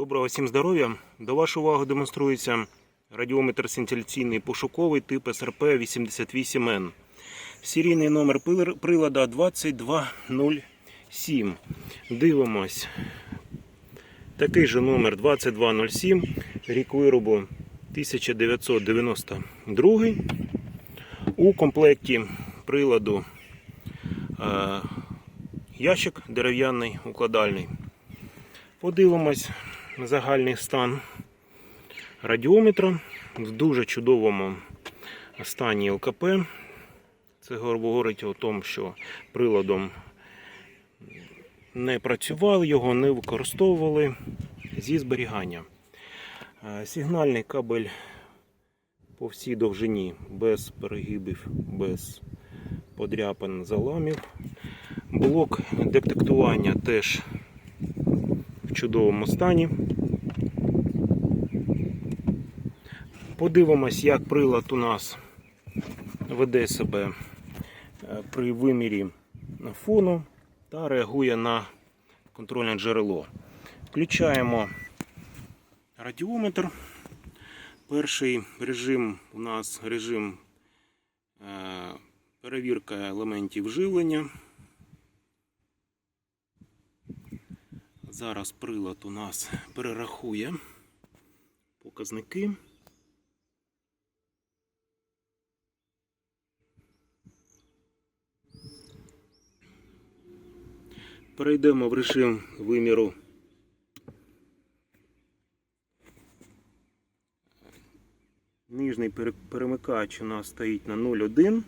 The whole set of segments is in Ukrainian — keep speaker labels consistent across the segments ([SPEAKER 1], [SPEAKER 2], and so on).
[SPEAKER 1] Доброго всім здоров'я. До вашої уваги демонструється радіометр синтеляційний пошуковий тип СРП 88N. Серійний номер прилада 2207. Дивимось. Такий же номер 2207, рік виробу 1992. У комплекті приладу е, ящик дерев'яний укладальний. Подивимось загальний стан радіометра в дуже чудовому стані ЛКП. Це говорить о тому, що приладом не працювали, його не використовували зі зберігання. Е, Сигнальний кабель по всій довжині, без перегибів, без подряпин, заламів. Блок детектування теж в чудовому стані. Подивимось, як прилад у нас веде себе е, при вимірі фону та реагує на контрольне джерело. Включаємо радіометр. Перший режим у нас режим е, перевірка елементів живлення. Зараз прилад у нас перерахує показники. Перейдемо в режим виміру Нижній перемикач у нас стоїть на 0,1.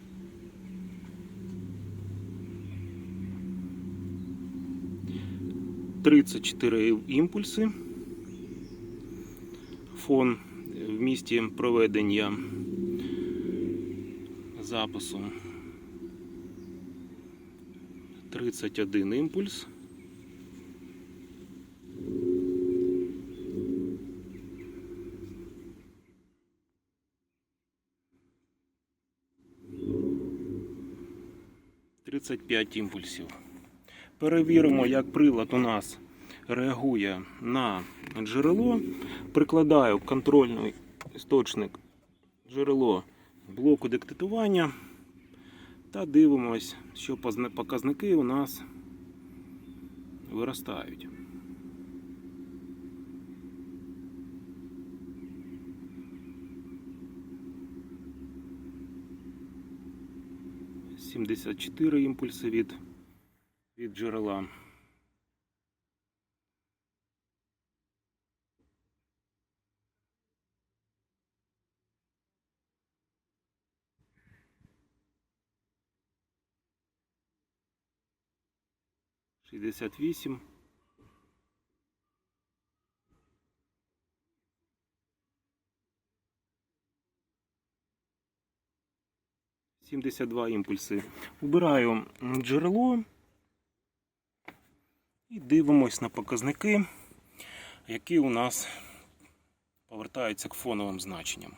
[SPEAKER 1] Тридцять чотири імпульси. Фон в місті проведення запису 31 імпульс. Тридцять п'ять імпульсів. Перевіримо, як прилад у нас реагує на джерело. Прикладаю контрольний істочник джерело блоку диктатування та дивимось, що показники у нас виростають. Сімдесят чотири імпульси від, від джерела. Шістдесят вісім. Сімдесят два імпульси. Убираю джерело і дивимось на показники, які у нас повертаються к фоновим значенням.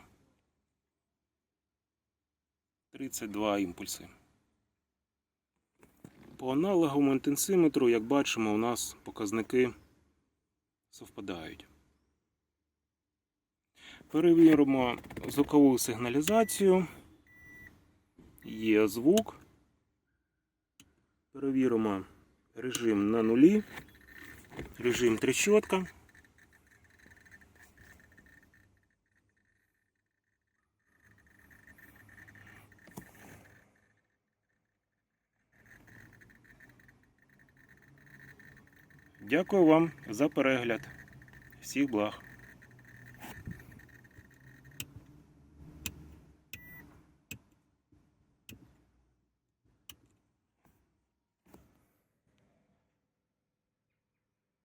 [SPEAKER 1] 32 імпульси. По аналоговому інтенсиметру, як бачимо, у нас показники совпадають. Перевіримо звукову сигналізацію. Є звук. Перевіримо режим на нулі, режим трещотка. Дякую вам за перегляд. Всіх благ.